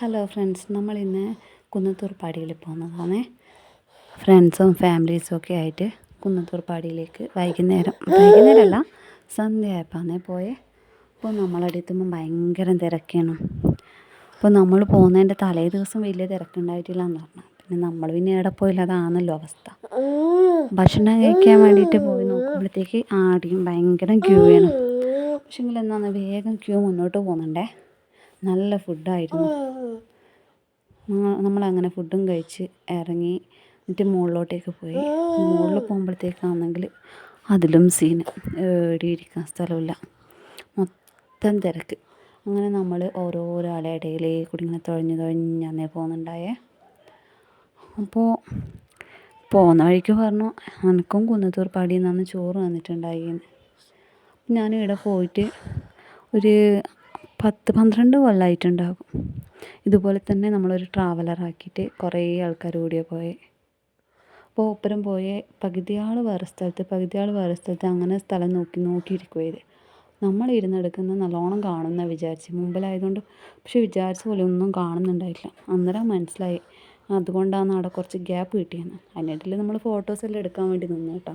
Hello friends നമ്മളിന്ന് കുന്നത്തൂർ പാടിയിൽ പോകുന്നതാണ്. ഫ്രണ്ട്സും ഫാമിലീസും ഒക്കെ ആയിട്ട് കുന്നത്തൂർ പാടിയിലേക്ക് വൈകുന്നേരം വൈകുന്നേരമല്ല സന്ധ്യയായപ്പോന്നെ പോയേ. അപ്പോൾ നമ്മളടുത്തുമ്പോൾ ഭയങ്കര തിരക്കാണ്. അപ്പോൾ നമ്മൾ പോകുന്നതിന്റെ തലേ ദിവസം വലിയ തിരക്കുണ്ടായിട്ടില്ല എന്ന് പറഞ്ഞു. പിന്നെ നമ്മൾ പിന്നെ എവിടെ പോയില്ല അതാണല്ലോ അവസ്ഥ. ഭക്ഷണം കഴിക്കാൻ വേണ്ടിയിട്ട് പോയി നോക്കുമ്പോഴത്തേക്ക് ആടിയും ഭയങ്കര ക്യൂ ആണ്. പക്ഷേങ്കിൽ എന്നാന്ന് വേഗം ക്യൂ മുന്നോട്ട് പോകുന്നുണ്ടേ. നല്ല ഫുഡായിരുന്നു. നമ്മളങ്ങനെ ഫുഡും കഴിച്ച് ഇറങ്ങി എന്നിട്ട് മുകളിലോട്ടേക്ക് പോയി. മുകളിൽ പോകുമ്പോഴത്തേക്കാണെങ്കിൽ അതിലും സീന് ഏടിയിരിക്കാൻ സ്ഥലമില്ല. മൊത്തം തിരക്ക്. അങ്ങനെ നമ്മൾ ഓരോരാളെ ഇടയിൽ കൂടി ഇങ്ങനെ തുഴഞ്ഞ് തുഴഞ്ഞന്നേ പോകുന്നുണ്ടായേ. അപ്പോൾ പോകുന്ന വഴിക്ക് പറഞ്ഞു എനിക്കും കുന്നത്തൂർ പാടിയിൽ നിന്നാണ് ചോറ് വന്നിട്ടുണ്ടായി ഞാൻ ഇവിടെ പോയിട്ട് ഒരു പത്ത് പന്ത്രണ്ട് കൊല്ലമായിട്ടുണ്ടാകും ഇതുപോലെ തന്നെ നമ്മളൊരു ട്രാവലറാക്കിയിട്ട് കുറേ ആൾക്കാർ കൂടിയാണ് പോയത് അപ്പോൾ ഒപ്പരം പോയ. പകുതി ആൾ വേറെ സ്ഥലത്ത് പകുതി ആൾ വേറെ സ്ഥലത്ത് അങ്ങനെ സ്ഥലം നോക്കി നോക്കിയിരിക്കുകയത് നമ്മൾ ഇരുന്നെടുക്കുന്ന നല്ലോണം കാണുന്ന വിചാരിച്ച്. മുമ്പിലായതുകൊണ്ട് പക്ഷെ വിചാരിച്ച പോലെ ഒന്നും കാണുന്നുണ്ടായില്ല അന്നേരം മനസ്സിലായി. അതുകൊണ്ടാണ് അവിടെ കുറച്ച് ഗ്യാപ്പ് കിട്ടിയെന്ന്. അതിനിടയിൽ നമ്മൾ ഫോട്ടോസ് എല്ലാം എടുക്കാൻ വേണ്ടി നിന്നു കേട്ടോ.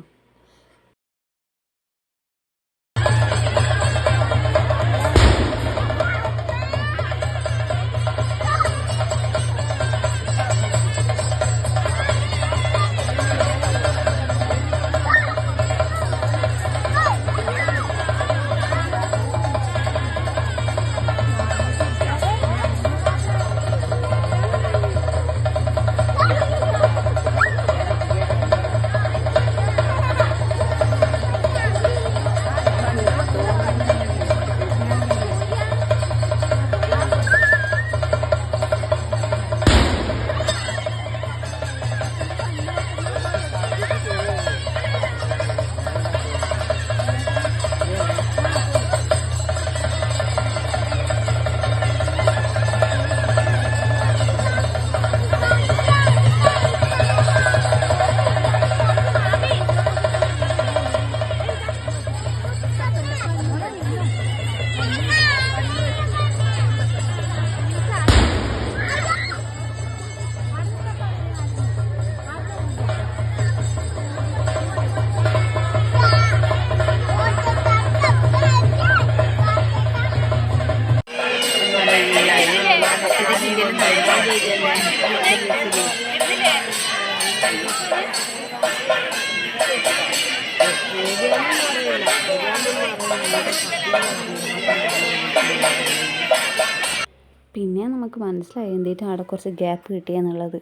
പിന്നെ നമുക്ക് മനസ്സിലായി എന്തിട്ട് അവിടെ കുറച്ച് ഗ്യാപ്പ് കിട്ടിയെന്നുള്ളത്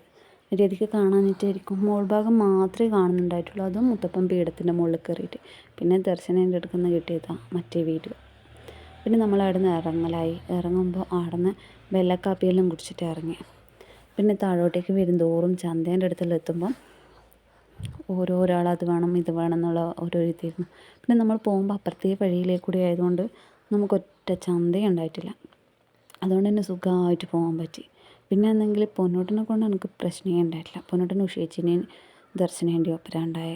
രീതിക്ക് കാണാനിട്ടായിരിക്കും മോൾ ഭാഗം മാത്രമേ കാണുന്നുണ്ടായിട്ടുള്ളൂ. അതും മുത്തപ്പൻ പീഠത്തിന്റെ മുകളിൽ കയറിയിട്ട്. പിന്നെ ദർശനം എടുക്കുന്ന കിട്ടിയതാണ് മറ്റേ വീഡിയോ പിന്നെ നമ്മൾ അവിടെ നിന്ന് ഇറങ്ങലായി. ഇറങ്ങുമ്പോൾ അവിടെ നിന്ന് വെള്ളക്കാപ്പിയെല്ലാം കുടിച്ചിട്ട് ഇറങ്ങി. പിന്നെ താഴോട്ടേക്ക് വരും തോറും ചന്തേന്റെ അടുത്തെല്ലാം എത്തുമ്പം ഓരോരാൾ അത് വേണം ഇത് വേണം എന്നുള്ള ഓരോ രീതിയായിരുന്നു. പിന്നെ നമ്മൾ പോകുമ്പോൾ അപ്പുറത്തെ വഴിയിലേക്ക് കൂടി ആയതുകൊണ്ട് നമുക്കൊറ്റ ചന്തയും ഉണ്ടായിട്ടില്ല. അതുകൊണ്ട് തന്നെ സുഖമായിട്ട് പോകാൻ പറ്റി. പിന്നെ എന്നെങ്കിൽ പൊന്നോട്ടിനെ കൊണ്ട് എനിക്ക് പ്രശ്നമേ ഉണ്ടായിട്ടില്ല. പൊന്നോട്ടിന് ഉഷേച്ചിനെയും ദർശനേന്റെയും ഒപ്പരാണ്ടായ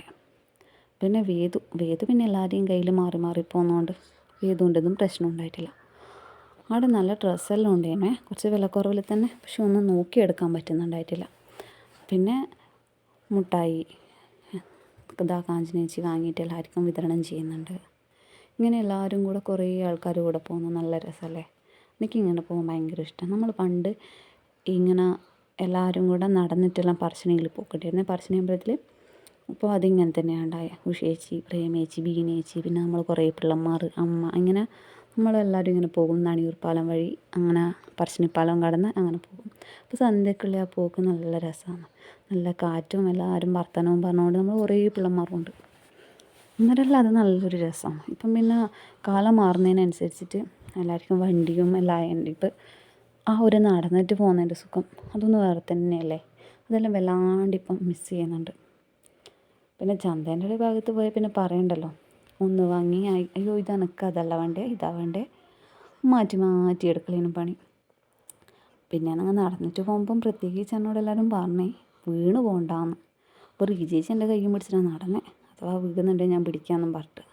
പിന്നെ വേദു വേദു പിന്നെ എല്ലാവരെയും കയ്യിൽ മാറി മാറി പോകുന്നതുകൊണ്ട് വേദുവിന്റെതും പ്രശ്നം ഉണ്ടായിട്ടില്ല. അവിടെ നല്ല ഡ്രസ്സെല്ലാം ഉണ്ടായിരുന്നേ കുറച്ച് വിലക്കുറവിൽ തന്നെ പക്ഷെ ഒന്നും നോക്കിയെടുക്കാൻ പറ്റുന്നുണ്ടായിട്ടില്ല. പിന്നെ മുട്ടായി ഇതാ കാഞ്ചനേച്ചി വാങ്ങിയിട്ട് എല്ലാവർക്കും വിതരണം ചെയ്യുന്നുണ്ട്. ഇങ്ങനെ എല്ലാവരും കൂടെ കുറേ ആൾക്കാർ കൂടെ പോകുന്നു. നല്ല രസമല്ലേ? എനിക്കിങ്ങനെ പോകാൻ ഭയങ്കര ഇഷ്ടം. നമ്മൾ പണ്ട് ഇങ്ങനെ എല്ലാവരും കൂടെ നടന്നിട്ടെല്ലാം പറശ്ശിനിയിൽ പോക്കിട്ടായിരുന്നു പറശ്ശിനി അമ്പലത്തിൽ അപ്പോൾ അതിങ്ങനെ തന്നെയാണ് ഉണ്ടായ. ഉഷേച്ചി പ്രേമേച്ചി ബീനേച്ചി പിന്നെ നമ്മൾ കുറേ പിള്ളമാർ അമ്മ ഇങ്ങനെ നമ്മളെല്ലാവരും ഇങ്ങനെ പോകും. നണിയൂർ പാലം വഴി അങ്ങനെ പറശ്ശിനിപ്പാലം കടന്ന് അങ്ങനെ പോകും. അപ്പോൾ സന്ധ്യക്കുള്ള ആ പോക്ക് നല്ല രസമാണ്. നല്ല കാറ്റും എല്ലാവരും വർത്തനവും പറഞ്ഞുകൊണ്ട് നമ്മൾ കുറേ പിള്ളമാരുണ്ട് അന്നേരമല്ല അത് നല്ലൊരു രസമാണ്. ഇപ്പം പിന്നെ കാലം മാറുന്നതിനനുസരിച്ചിട്ട് എല്ലാവർക്കും വണ്ടിയും എല്ലാം ആയതുകൊണ്ട് ഇപ്പം ആ ഒരു നടന്നിട്ട് പോകുന്നതിന്റെ സുഖം അതൊന്നും വേറെ തന്നെയല്ലേ? അതെല്ലാം വല്ലാണ്ട് ഇപ്പം മിസ് ചെയ്യുന്നുണ്ട്. പിന്നെ ചന്തേന്റെ ഒരു ഭാഗത്ത് പോയാൽ പിന്നെ പറയണ്ടല്ലോ. ഒന്ന് വാങ്ങി അയ്യോ ഇത് എനക്ക് അതല്ല വേണ്ടേ ഇതാ വേണ്ടേ. മാറ്റി മാറ്റി എടുക്കലേനും പണി. പിന്നെ ഞങ്ങൾ നടന്നിട്ട് പോകുമ്പം പ്രത്യേകിച്ച് എന്നോട് എല്ലാവരും പറഞ്ഞേ വീണ് പോകണ്ടാന്ന് അപ്പോൾ റീജേച്ചി എന്റെ കയ്യും പിടിച്ചിട്ടാണ് നടന്നേ. അഥവാ വീഴുന്നുണ്ടെങ്കിൽ ഞാൻ പിടിക്കാമെന്നും പറഞ്ഞിട്ട്.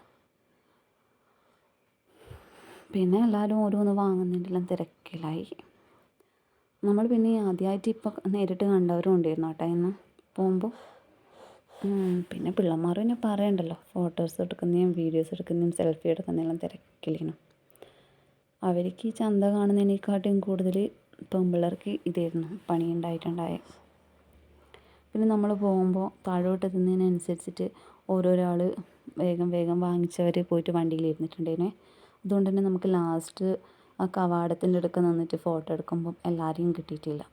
പിന്നെ എല്ലാവരും ഓരോന്ന് വാങ്ങുന്നതിന്റെല്ലാം തിരക്കിലായി. നമ്മൾ പിന്നെ ആദ്യമായിട്ട് ഇപ്പം നേരിട്ട് കണ്ടവരും ഉണ്ടായിരുന്നു കേട്ടോ ഇന്ന്. പോകുമ്പോൾ പിന്നെ പിള്ളമാർ പിന്നെ പറയണ്ടല്ലോ ഫോട്ടോസ് എടുക്കുന്നതും വീഡിയോസ് എടുക്കുന്നതും സെൽഫി എടുക്കുന്നതെല്ലാം തിരക്കിലാണ്. അവർക്ക് ഈ ചന്ത കാണുന്നതിനേക്കാട്ടും കൂടുതൽ പെമ്പിള്ളേർക്ക് ഇതായിരുന്നു പണി ഉണ്ടായിട്ടുണ്ടായേ. പിന്നെ നമ്മൾ പോകുമ്പോൾ താഴോട്ട് എത്തുന്നതിനനുസരിച്ചിട്ട് ഓരോരാൾ വേഗം വേഗം വാങ്ങിച്ചവർ പോയിട്ട് വണ്ടിയിൽ ഇരുന്നിട്ടുണ്ടായിരുന്നേ അതുകൊണ്ട് തന്നെ നമുക്ക് ലാസ്റ്റ് ആ കവാടത്തിന്റെ അടുക്ക് നിന്നിട്ട് ഫോട്ടോ എടുക്കുമ്പം എല്ലാവരെയും കിട്ടിയിട്ടില്ല.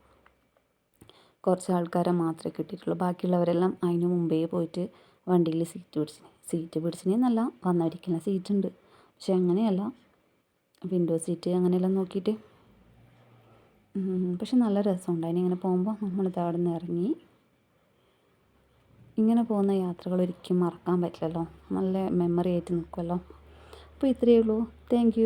കുറച്ച് ആൾക്കാരെ മാത്രമേ കിട്ടിയിട്ടുള്ളൂ. ബാക്കിയുള്ളവരെല്ലാം അതിന് മുമ്പേ പോയിട്ട് വണ്ടിയിൽ സീറ്റ് പിടിച്ചിന്. സീറ്റ് പിടിച്ചിനെന്നല്ല വന്നവരിക്കെല്ലാം സീറ്റ് ഉണ്ട്. പക്ഷെ അങ്ങനെയല്ല. വിൻഡോ സീറ്റ് അങ്ങനെയെല്ലാം നോക്കിയിട്ട്. പക്ഷെ നല്ല രസമുണ്ടായിന് ഇങ്ങനെ പോകുമ്പോൾ നമ്മൾ അവിടെ നിന്ന് ഇറങ്ങി. ഇങ്ങനെ പോകുന്ന യാത്രകൾ ഒരിക്കലും മറക്കാൻ പറ്റില്ലല്ലോ. നല്ല മെമ്മറി ആയിട്ട് നിൽക്കുമല്ലോ അപ്പോൾ ഇത്രയേ ഉള്ളൂ. താങ്ക്